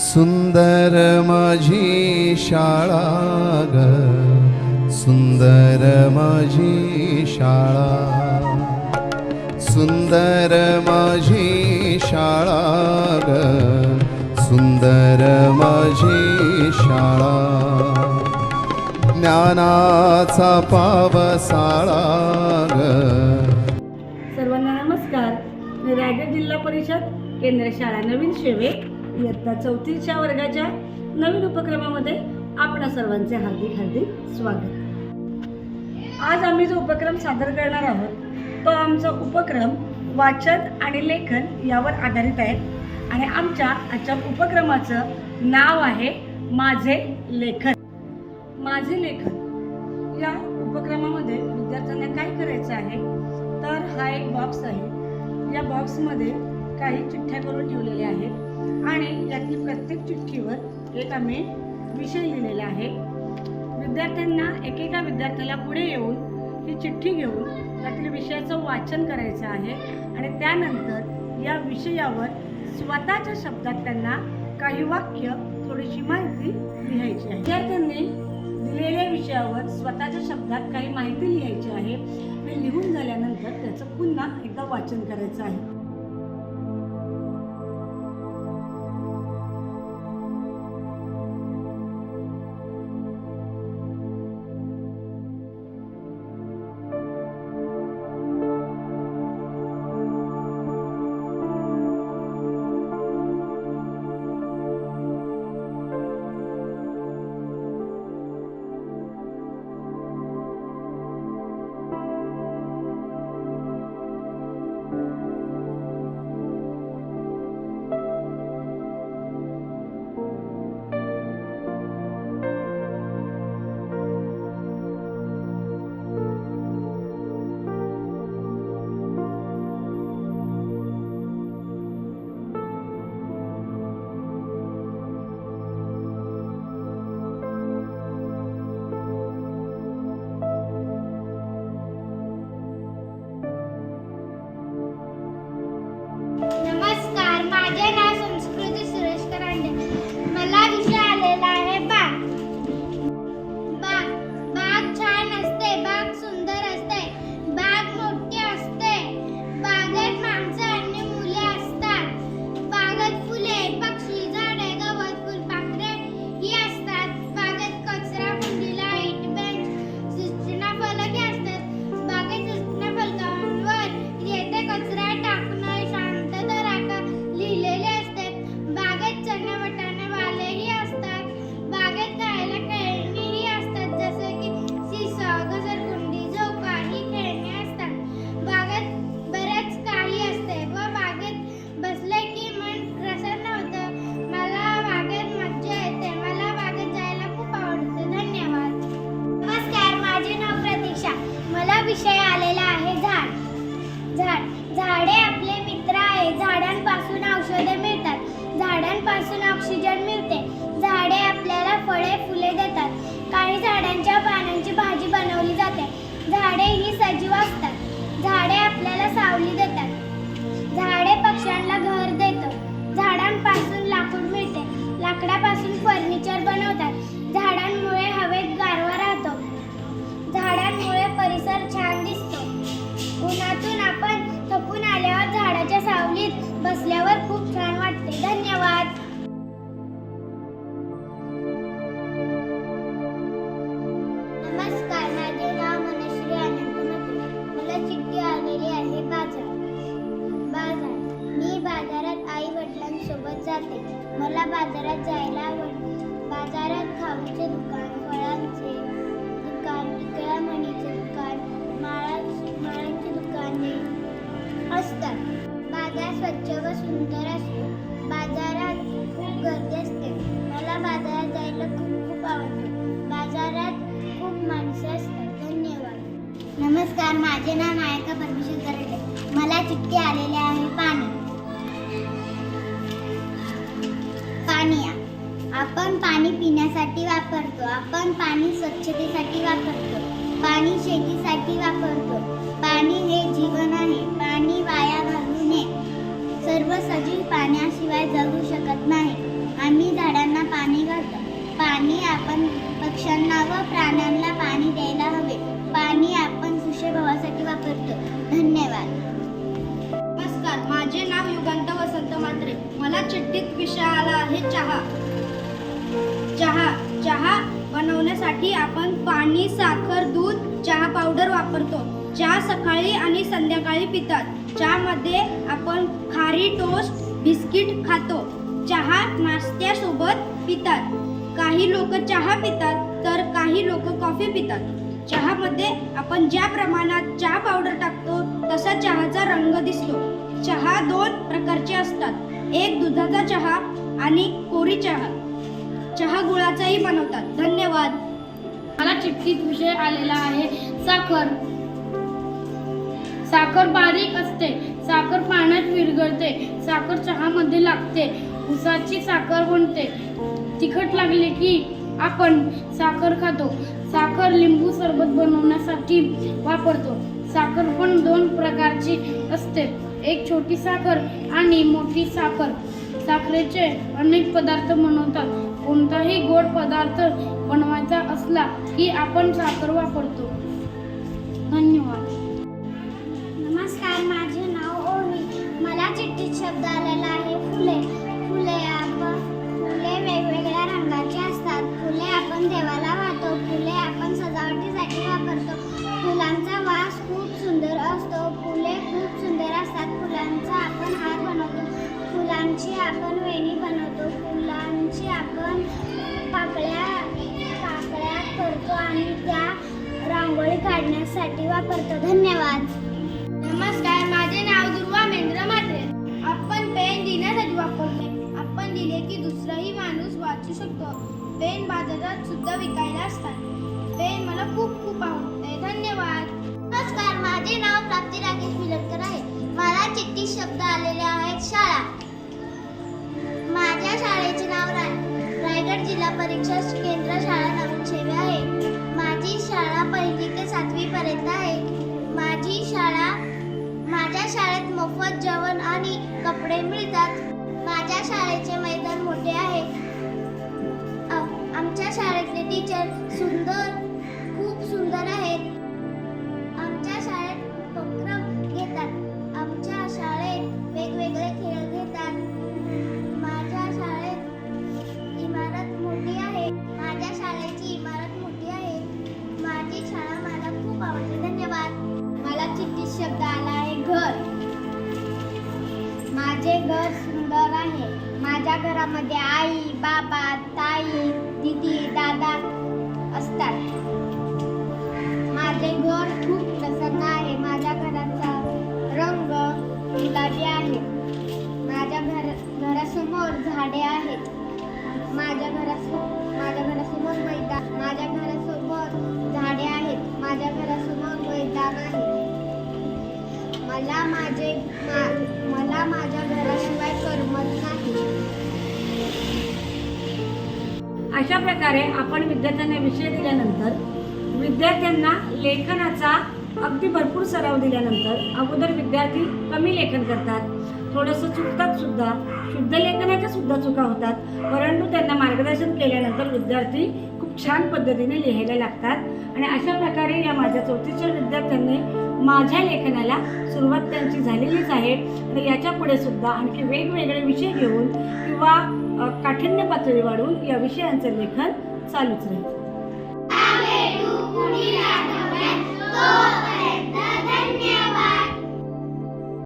सुंदर माझी शाळा ग. सुंदर माझी शाळा. सुंदर माझी शाळा ग. सुंदर माझी शाळा. ज्ञानाचा पावसाळा ग. सर्वांना नमस्कार. मी रायगड जिल्हा परिषद केंद्र शाळा नवीन शेवे. इयत्ता चौथीच्या वर्गाच्या नवीन उपक्रमामध्ये आपणा सर्वांचे हार्दिक हार्दिक स्वागत. आज आम्ही जो उपक्रम सादर करणार आहोत तो आमचा उपक्रम वाचन आणि लेखन यावर आधारित आहे आणि आमच्या आजच्या उपक्रमाचं नाव आहे माझे लेखन. माझे लेखन. या उपक्रमामध्ये विद्यार्थ्यांना काय करायचं आहे तर हा एक बॉक्स आहे. या बॉक्समध्ये काही चिठ्ठ्या करून ठेवलेल्या आहेत. आणि यातील प्रत्येक चिठ्ठीवर एक आम्ही विषय लिहिलेला आहे. विद्यार्थ्यांना एकेका विद्यार्थ्याला पुढे येऊन ही चिठ्ठी घेऊन त्यातील विषयाचं वाचन करायचं आहे. आणि त्यानंतर या विषयावर स्वतःच्या शब्दात त्यांना काही वाक्य थोडीशी माहिती लिहायची आहे. विद्यार्थ्यांनी दिलेल्या विषयावर स्वतःच्या शब्दात काही माहिती लिहायची आहे. हे लिहून झाल्यानंतर त्याचं पुन्हा एकदा वाचन करायचं आहे. नमस्कार माझे नाव नायका परमेश्वर गरडे मला चिठ्ठी आलेले आहे. पाणी. पाणी आपण पाणी पिण्यासाठी वापरतो. आपण पाणी स्वच्छतेसाठी वापरतो. पाणी शेतीसाठी वापरतो. पाणी हे जीवन आहे. पाणी वाया घालू नये. सर्व सजीव पाण्याशिवाय जगू शकत नाही. आम्ही झाडांना पाणी घालतो. पाणी आपण पक्ष्यांना व प्राण्यांना पाणी द्यायला हवे. पाणी करतो. धन्यवाद. नमस्कार माझे नाव युगांत वसंत मात्रे मला चिठ्ठीत विषय आला आहे चहा. चहा चहा बनवण्यासाठी आपण पाणी साखर दूध चहा पावडर वापरतो. चहा सकाळी आणि संध्याकाळी पितात. चहामध्ये आपण खारी टोस्ट बिस्किट खातो. चहा नाश्त्यासोबत पितात. काही लोक चहा पितात तर काही लोक कॉफी पितात. चहामध्ये आपण ज्या प्रमाणात चहा पावडर टाकतो तसा चहाचा रंग दिसतो. चहा दोन प्रकारचे असतात. एक दुधाचा चहा आणि कोरी चहा. चहा गुळाचाही बनवतात. धन्यवाद. मला चिठ्ठीत विषय आलेला आहे. साखर. साखर बारीक असते. साखर पाण्यात विरघळते. साखर चहामध्ये लागते. उसाची साखर बनते. तिखट लागले की आपण साखर खातो. साखर लिंबू सरबत बनवण्यासाठी वापरतो. साखर पण दोन प्रकारची असते. एक छोटी साखर आणि मोठी साखर. साखरेचे अनेक पदार्थ बनवतात. कोणताही गोड पदार्थ बनवायचा असला की आपण साखर वापरतो. धन्यवाद. नमस्कार माझे नाव ओमी मला चिठ्ठीत शब्द आलेला आहे काढण्यासाठी वापरतो. धन्यवाद. नमस्कार माझे नाव दुर्वा मेंद्र म्हात्रे. आपण पेन लिहिण्यासाठी वापरते आपण लिहिले की दुसराही माणूस वाचू शकतो. पेन बाजारात सुद्धा विकायला असतात. पेन मला खूप खूप आवडते धन्यवाद. नमस्कार माझे नाव प्राप्ती राकेश विलटकर आहे. मला चिठ्ठी शब्द आलेले आहेत शाळा. माझ्या शाळेचे नाव राय रायगड जिल्हा परीक्षा केंद्र शाळा नवशेवे आहे. माझी शाळा पहिली ते सातवी पर्यंत आहे. माझी शाळा माझ्या शाळेत मोफत जेवण आणि कपडे मिळतात. माझ्या शाळेचे मैदान मोठे आहे. आमच्या शाळेतले टीचर सुंदर खूप सुंदर आहेत. दिदी दादा असतात. माझे घर खूप प्रसन्न आहे. माझ्या घराचा रंग गुलाबी आहे. माझ्या घर घरासमोर झाडे आहेत. माझ्या घरासमोर माझ्या घरासमोर मैदान माझ्या घरा अशा प्रकारे आपण विद्यार्थ्यांना विषय दिल्यानंतर विद्यार्थ्यांना लेखनाचा अगदी भरपूर सराव दिल्यानंतर अगोदर विद्यार्थी कमी लेखन करतात. थोडंसं चुकतात सुद्धा. शुद्ध लेखनाच्या सुद्धा चुका होतात. परंतु त्यांना मार्गदर्शन केल्यानंतर विद्यार्थी खूप छान पद्धतीने लिहायला लागतात. आणि अशा प्रकारे या माझ्या चौथीच्या विद्यार्थ्यांनी माझ्या लेखनाला सुरुवात त्यांची झालेलीच आहे. आणि याच्यापुढे सुद्धा आणखी वेगवेगळे विषय घेऊन किंवा काठिण्य पातळी वाढवून या विषयांचे लेखन चालूच राहील.